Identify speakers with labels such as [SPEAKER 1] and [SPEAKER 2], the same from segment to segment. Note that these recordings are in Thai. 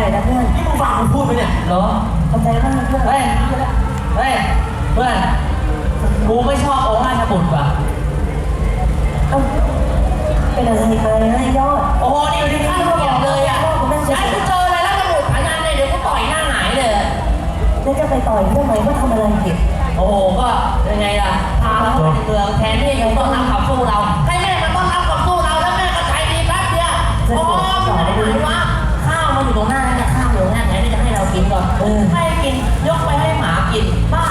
[SPEAKER 1] หาดวงใจหน่อยนะเพื่อน
[SPEAKER 2] นี่มึงฟังมึงพูดไปเนี่ย
[SPEAKER 3] เหรอ
[SPEAKER 1] ขอบใจมากเพื่อน
[SPEAKER 3] เฮ้ยเฮ้ยเพื่อนกูไม่ชอบองค์ราชบุตรว่ะ
[SPEAKER 1] เอ้าเป็นอะไรไปให้ยอด
[SPEAKER 3] โอ้โหนี่อยู่ที่ข้างเกียบเลยอะไอ้กูเจออะไรแล้วจะบุตรฐานานเลยเดี๋ยวกูต่อยหน้าหงายเลย
[SPEAKER 1] แล้วจะไปต่อยเพื่อนไหมว่าทำอะไรผิด
[SPEAKER 3] โอ้โหก็ยังไงล่ะพาเราไปในเมืองแทนที่จะต้องรับขับสู้เรา จะให้เรากินก่อนให้กิน ยกไปให้หมากินบ้าเนี่ยบ้า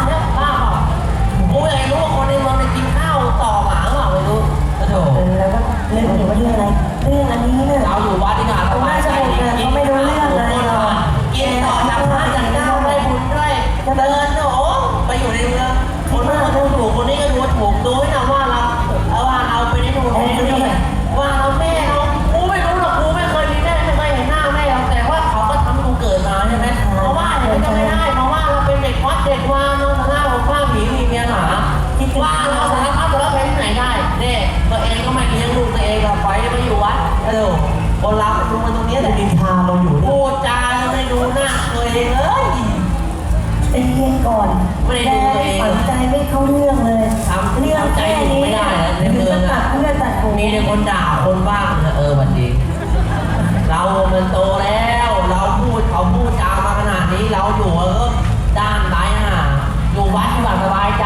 [SPEAKER 3] เข้าเรื่
[SPEAKER 1] องเล
[SPEAKER 3] ย
[SPEAKER 2] ทำ
[SPEAKER 1] เรื่อง
[SPEAKER 3] ใจ
[SPEAKER 1] แค่
[SPEAKER 3] อยู่
[SPEAKER 1] นี้
[SPEAKER 3] ไม่ได้นะในเมือง
[SPEAKER 1] ตั
[SPEAKER 3] อะ
[SPEAKER 1] ดเพื่อนตัดหู
[SPEAKER 3] มีแต่คนด่าคนบ้างนะเออวันดี เรามันโตแล้ว เราพูดเขาพูดจามาขนาดนี้เราอยู่เออด้านไรห่าอยู่วัดดีกว่าสบายใจ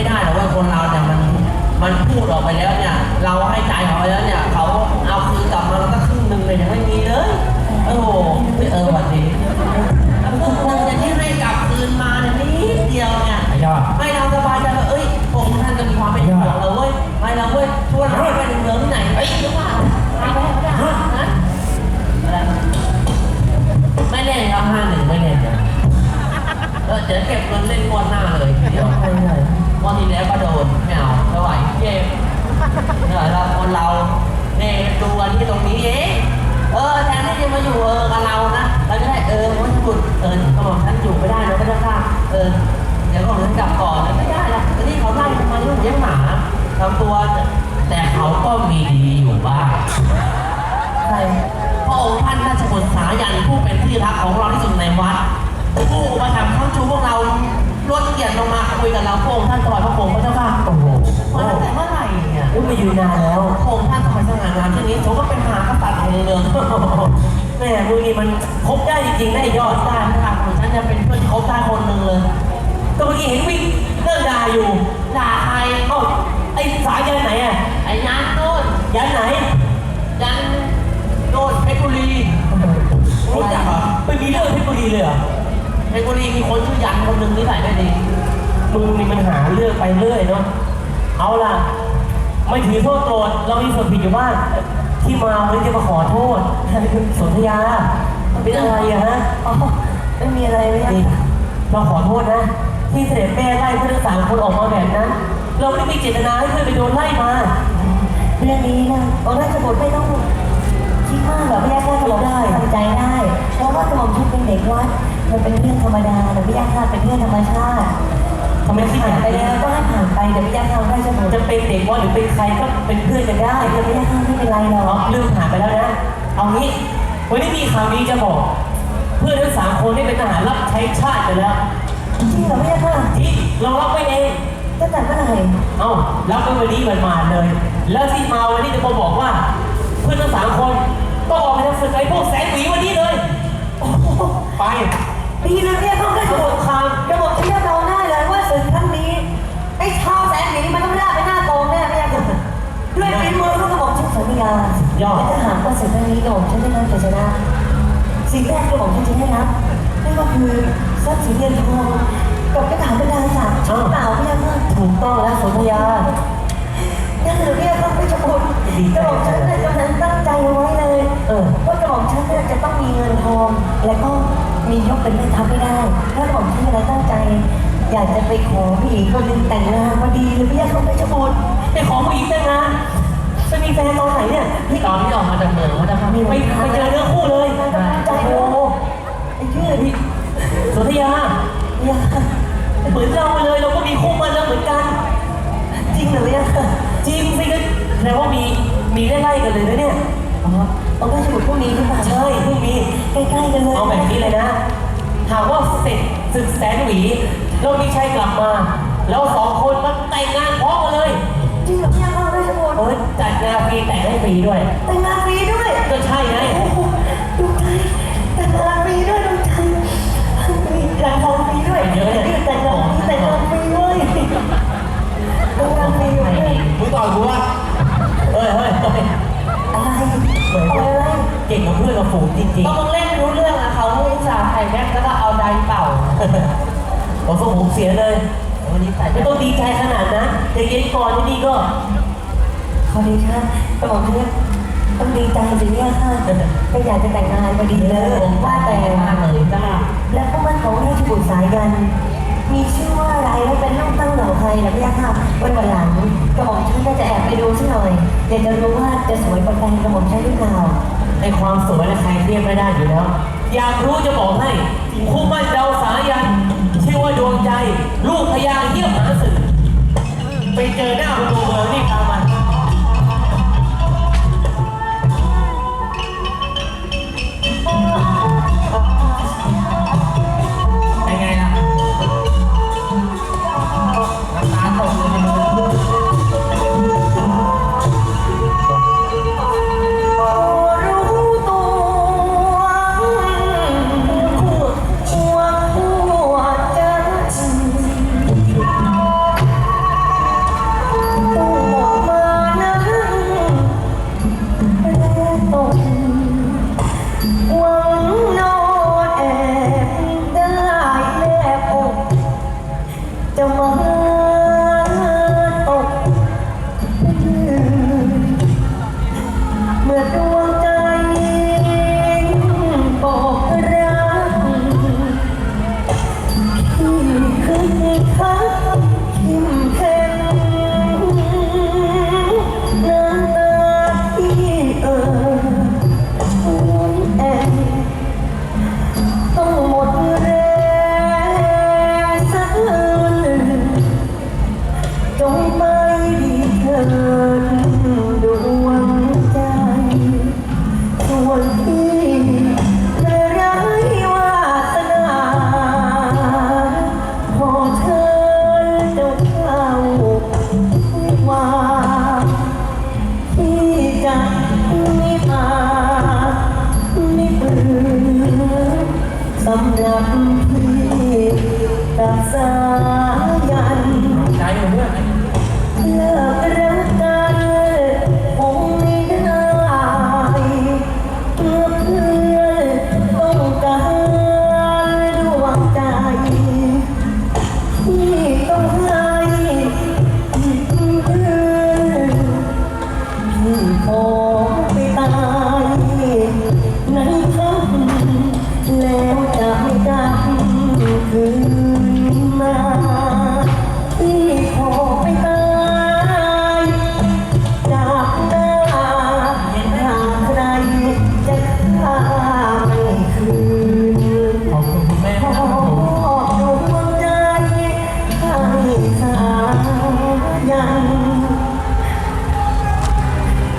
[SPEAKER 3] ไม่ได้หรอกว่าคนเราเนี่ยมันมันพูดออกไปแล้วเนี่ย เราให้ใจเขาไปแล้วเนี่ยเขาเอาคืนกลับมาแล้วก็ครึ่งหนึ่งเลยยังไม่มีเลยโอ้โหเออวันนี้แล้วครึ่งหนึ่งเนี่ยที่ให้กลับคืนมาเนี่ยนิดเดียวเนี่ย
[SPEAKER 2] ไอ้ยอด
[SPEAKER 3] ให้เราสบายใจว่าเอ้ยผมท่านจะมีความเป็นห่วงเราเว้ยไม่เราเว้ยทัวเราไปถึงเมืองที่ไหนไอ้ยหรือเปล่า ดูกันที่ตรงนี้เองเออแทนที่จะมาอยู่เออกับเรานะเราจะได้เออมันหุดเออกระบอกฉันอยู่ไม่ได้นะไม่ต้องข้าเออเดี๋ยวกระบอกฉันกลับก่อนนะไม่ได้ละแต่นี่เขาไล่ทำไมลูกเลี้ยงหมาทำตัวแต่เขาก็มีดีอยู่บ้าง
[SPEAKER 1] ใคร
[SPEAKER 3] พระองค์ท่านราชบุตรสายันผู้เป็นที่รักของเราที่สุดในวัดผู้มาทำข้าชูพวกเราลดเกียรติลงมาคุยกับเราพระองค์ท่านถวายพระโคมพระเจ้าค่ ท่านทำไมสง่างามเช่นนี้ผมก็เป็นมหากษัตริย์แห่งเมือง
[SPEAKER 1] แม่ดูนี่มันคบได้จริงๆนะไอ้ยอด
[SPEAKER 3] ได้ค่ะของฉันจะเป็นเพื่อนเขาได้คนหนึ่งเลย
[SPEAKER 1] ก็เมื่อกี้เห็นวิ่งเลิกด่าอยู่
[SPEAKER 3] ด่าใคร
[SPEAKER 1] เอ้าไอ้สายยันไหนอะ
[SPEAKER 3] ไอ้ยันโน่น
[SPEAKER 1] ยันไหน
[SPEAKER 3] ยันโน่นเพชรบุรี
[SPEAKER 1] รู้จักเหรอไม่มีเรื่องเพชรบุรีเลยเหรอ
[SPEAKER 3] เพชรบุรีมีคนชื่อยันคนหนึ่งที่ใส่ไม่ดี
[SPEAKER 1] มึงนี่มันหาเรื่องไปเรื่อยเนาะเอาล่ะ ไม่ถือโทษโกรธเรามีส่วนผิดอยู่บ้างที่มาวันนี้จะมาขอโทษสนธยาเป็นอะไรอะฮะอ๋อไม่มีอะไรเลยนี่เราขอโทษนะ ที่เสด็จแม่ไล่เพื่อนทั้งสามคนออกมาแบบนั้นเราไม่ได้มีเจตนาให้เพื่อนไปโดนไล่มาเรื่องนี้นะองค์ราชบุตรไม่ต้องคิดมากหรอกพี่ยาข้าทำได้ทำใจได้ เพราะว่ากระหม่อมชุดเป็นเด็กวัดมันเป็นเรื่องธรรมดาแต่พี่ยาข้าเป็นเรื่องธรรมชาติทำไมที่ผ่านไปแล้วก็ให้ผ่านไป แต่พี่ยาข้าราชบุตรจะเป็นเด็กวัดหรือเป็นใครก็เป็นเพื่อนกันได้แต่พี่ยาข้าไม่เป็นไรหรอกเรื่องผ่านไปแล้วนะ เอางี้ วันนี้มีข่าวดีจะบอก เพื่อนทั้งสามคนได้เป็นทหารรับใช้ชาติไปแล้วจริงเหรอพี่ยาข้าที่เรารับไว้เอง
[SPEAKER 4] ก็จัดเมื่อไหร่
[SPEAKER 1] เอ้ารับไปวันนี้มันมาเลย แล้วที่มาวันนี้จะมาบอกว่า เพื่อนทั้งสามคนต้องออกไปทำศึกไอ้พวกแสงหวีวันนี้เลย
[SPEAKER 4] โอ้โห
[SPEAKER 1] ไป
[SPEAKER 4] ดีนะเนี่ยเขาได้
[SPEAKER 1] ส
[SPEAKER 4] ถูก
[SPEAKER 1] งคราม
[SPEAKER 4] ระบบที่เรา ไอ้ชาวแสนหนีมันต้องได้ไปหน้ากองแน่ไม่ยากด้วยฝีมือของกระบอกชุดสัญญาและถ้าหากว่าศึกครั้งนี้กระบอกฉันได้รับชัยชนะ สิ่งแรกกระบอกฉันจะได้รับนั่นก็คือทรัพย์สินเงินทองกับกระถางบรรดาศักดิ์ชุดเปล่าไม่ยาก
[SPEAKER 1] ถูกต้องแล้วสนธยา
[SPEAKER 4] นั่นหรือเนี่ยต้องไปชมบุญกระบอกฉันเนี่ยกำลังตั้งใจเอาไว้เลย
[SPEAKER 1] เออ
[SPEAKER 4] ว่ากระบอกฉันเนี่ยจะต้องมีเงินทอง และก็มียกเป็นแม่ทัพไม่ได้ถ้ากระบอกฉันอะไรตั้งใจ อยากจะไปขอผู้หญิงคนหนึ่งแต่งงานพอดีเลยพี่ยาเขาไปชมบุญ
[SPEAKER 1] ไปขอผู้หญิงแต่งงานไม่มีแฟน
[SPEAKER 4] ตอนไหนเนี่ยพี่
[SPEAKER 3] ตอนที่ออกมาจากเมืองว่าจะพาพี่
[SPEAKER 4] ไปไปเจอเนื้อคู่เลย
[SPEAKER 1] ใจ
[SPEAKER 4] โอ้
[SPEAKER 1] โอ้
[SPEAKER 4] โห
[SPEAKER 1] ไอ้เชื่อดิ
[SPEAKER 4] พี่สนธยา
[SPEAKER 1] เนี่ย
[SPEAKER 4] เหมือนเราเลยเราก็มีคู่มันแล้วเหมือนกัน
[SPEAKER 1] จริงเหรอเนี่ย
[SPEAKER 4] จริงสิก็แปลว่ามีมีไล่ๆกันเลยนะเนี่ย
[SPEAKER 1] อ๋อเอาได้สมุดพวกนี้หรือเปล่า
[SPEAKER 4] ใช่เพิ่งมี
[SPEAKER 1] ใกล้ๆกันเลย
[SPEAKER 4] เอาแบบนี้เลยนะหากว่าเสร็จศึกแสนหวี เรามีชัยกลับมา แล้วสองคนมาแต่งงานพร้อมกันเลย
[SPEAKER 1] จริงเหรอเนี่ยเอาได้สมุด
[SPEAKER 4] เออจัดงานฟรีแต่งให้ฟรีด้วย
[SPEAKER 1] แต่งงานฟรีด้วย
[SPEAKER 4] ก็ใช่ไง
[SPEAKER 1] โอ้โหดูใจแต่งงานฟรีด้วยดูใจมีแรงทองฟรีด้วยแต่งงานฟรีแต่งงานฟรีด้วยแต่งงานฟรีด้วย
[SPEAKER 2] มึงต่อยกูวะ
[SPEAKER 4] เฮ้ยเฮ้ยเฮ้ย
[SPEAKER 1] อะไร
[SPEAKER 4] เหมือน
[SPEAKER 1] อะไร
[SPEAKER 4] เก่งกับเพื่อนกับฝูงจริง
[SPEAKER 3] ก็มึงเล่นรู้เรื่องอะเขาอุตส่าห์ใส่แม็กแล้วก็เอาไดเป่า
[SPEAKER 4] ๆผมส่งผมเสียเลย
[SPEAKER 3] วันนี้ใส่
[SPEAKER 4] ไม่ต้องดีใจขนาดนั้นใจเย็นก่อนที่นี่ก็
[SPEAKER 1] ขอดีค่ะกระบอกเนี่ยต้องดีใจสิเนี่ยค่ะก็อยากจะแต่งงานพอดีเลยว่าแต่
[SPEAKER 3] มากเลยจ้า
[SPEAKER 1] แล้วก็มันของราชบุตรสายยัน มีชื่อว่าอะไรและเป็นลูกตั้งเหล่าใครนะพี่ยาค่ะวันวันหลังกระหม่อมฉันก็จะแอบไปดูสักหน่อยอยากจะรู้ว่าจะสวยกว่าแฟนกระหม่อมฉันหรือเปล่า
[SPEAKER 4] ไอความสวยและใครเทียบไม่ได้อยู่แล้ว อยากรู้จะบอกให้คู่มั่นเราสายัน ชื่อว่าดวงใจ ลูกพญาเยี่ยมหาศึกไปเจอหน้า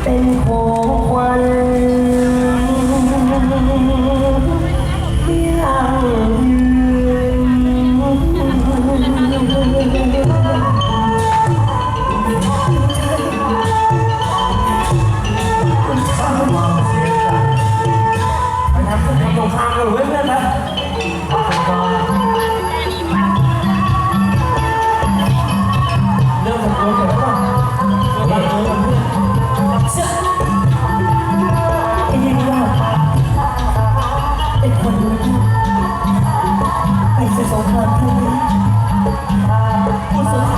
[SPEAKER 4] เป็
[SPEAKER 2] น
[SPEAKER 1] ของขวัญที่างำกัน
[SPEAKER 2] เว้
[SPEAKER 1] นนะ กุศล